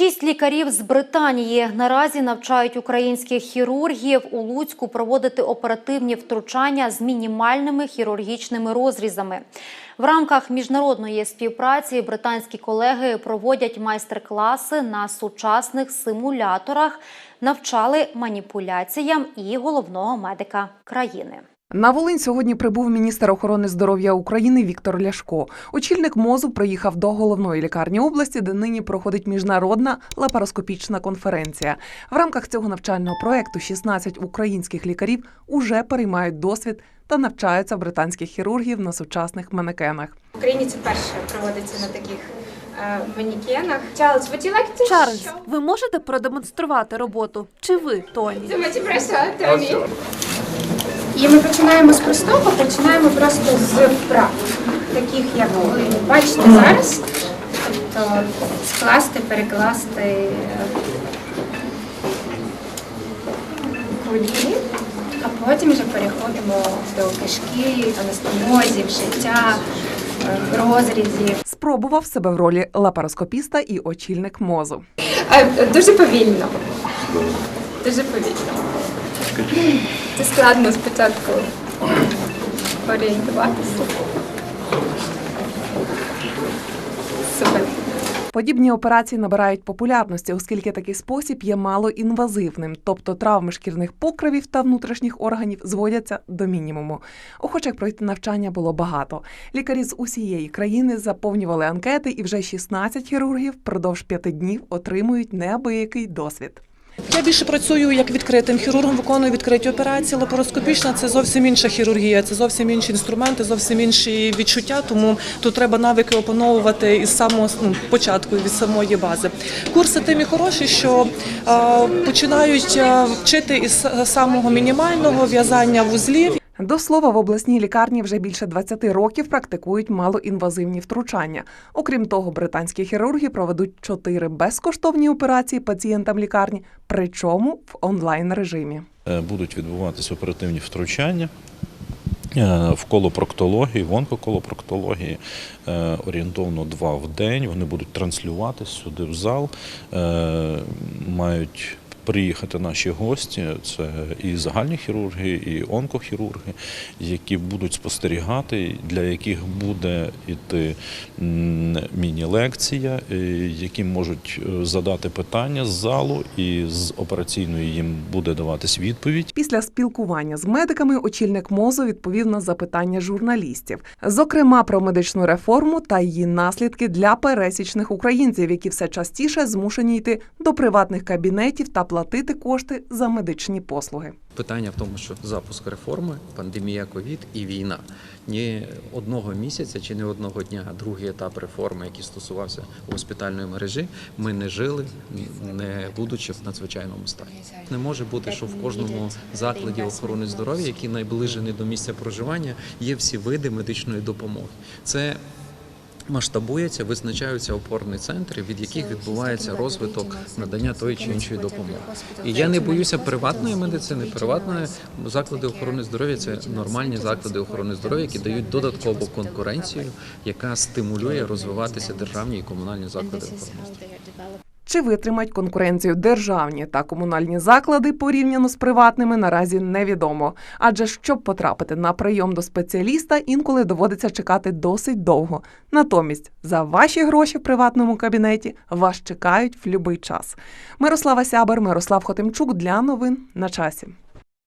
Шість лікарів з Британії наразі навчають українських хірургів у Луцьку проводити оперативні втручання з мінімальними хірургічними розрізами. В рамках міжнародної співпраці британські колеги проводять майстер-класи на сучасних симуляторах, навчали маніпуляціям і головного медика країни. На Волинь сьогодні прибув міністр охорони здоров'я України Віктор Ляшко. Очільник мозу приїхав до головної лікарні області, де нині проходить міжнародна лапароскопічна конференція. В рамках цього навчального проекту 16 українських лікарів уже переймають досвід та навчаються британських хірургів на сучасних манекенах. В Україні це перше проводиться на таких е, манекенах. Чарльз, would you like to Чарльз, ви можете продемонструвати роботу? Чи ви, Тоні? Це. І ми починаємо з простого, починаємо просто з вправ, таких як ви бачите зараз. Тобто скласти, перекласти е, а потім вже переходимо до кишки, анастомозів, життя, е, розрізів. Спробував себе в ролі лапароскопіста і очільник мозу. Е, Дуже повільно. Дуже повільно. Це складно спочатку орієнтуватися. Супер. Подібні операції набирають популярності, оскільки такий спосіб є малоінвазивним, тобто травми шкірних покривів та внутрішніх органів зводяться до мінімуму. Охочих пройти навчання було багато. Лікарі з усієї країни заповнювали анкети, і вже 16 хірургів впродовж п'яти днів отримують неабиякий досвід. Я більше працюю як відкритим хірургом, виконую відкриті операції. Лапароскопічна це зовсім інша хірургія, це зовсім інші інструменти, зовсім інші відчуття. Тому тут треба навики опановувати із самого ну, початку, від самої бази. Курси тим і хороші, що а, починають вчити із самого мінімального в'язання вузлів. До слова, в обласній лікарні вже більше 20 років практикують малоінвазивні втручання. Окрім того, британські хірурги проведуть чотири безкоштовні операції пацієнтам лікарні, причому в онлайн режимі. Е, будуть відбуватися оперативні втручання. е, В колопроктології, в онкоколопроктології е, орієнтовно два в день. Вони будуть транслюватись сюди в зал. Мають приїхати наші гості, це і загальні хірурги, і онкохірурги, які будуть спостерігати, для яких буде іти міні-лекція, е, які можуть е, задати питання з залу, і з операційної їм буде даватись відповідь. Після спілкування з медиками очільник мозу відповів на запитання журналістів, зокрема про медичну реформу та її наслідки для пересічних українців, які все частіше змушені йти до приватних кабінетів та платити кошти за медичні послуги. Питання в тому, що запуск реформи, пандемія ковід і війна. Ні одного місяця чи не одного дня другий етап реформи, який стосувався госпітальної мережі, ми не жили, не будучи в надзвичайному стані. Не може бути, що в кожному закладі охорони здоров'я, який найближений до місця проживання, є всі види медичної допомоги. Це масштабується, визначаються опорні центри, від яких відбувається розвиток надання тої чи іншої допомоги. І я не боюся приватної медицини. Приватної заклади охорони здоров'я це нормальні заклади охорони здоров'я, які дають додаткову конкуренцію, яка стимулює розвиватися державні і комунальні заклади охорони здоров'я. Чи витримають конкуренцію державні та комунальні заклади порівняно з приватними наразі невідомо. Адже щоб потрапити на прийом до спеціаліста, інколи доводиться чекати досить довго. Натомість за ваші гроші в приватному кабінеті вас чекають в будь-який час. Мирослава Сябер, Мирослав Хотимчук для новин на часі.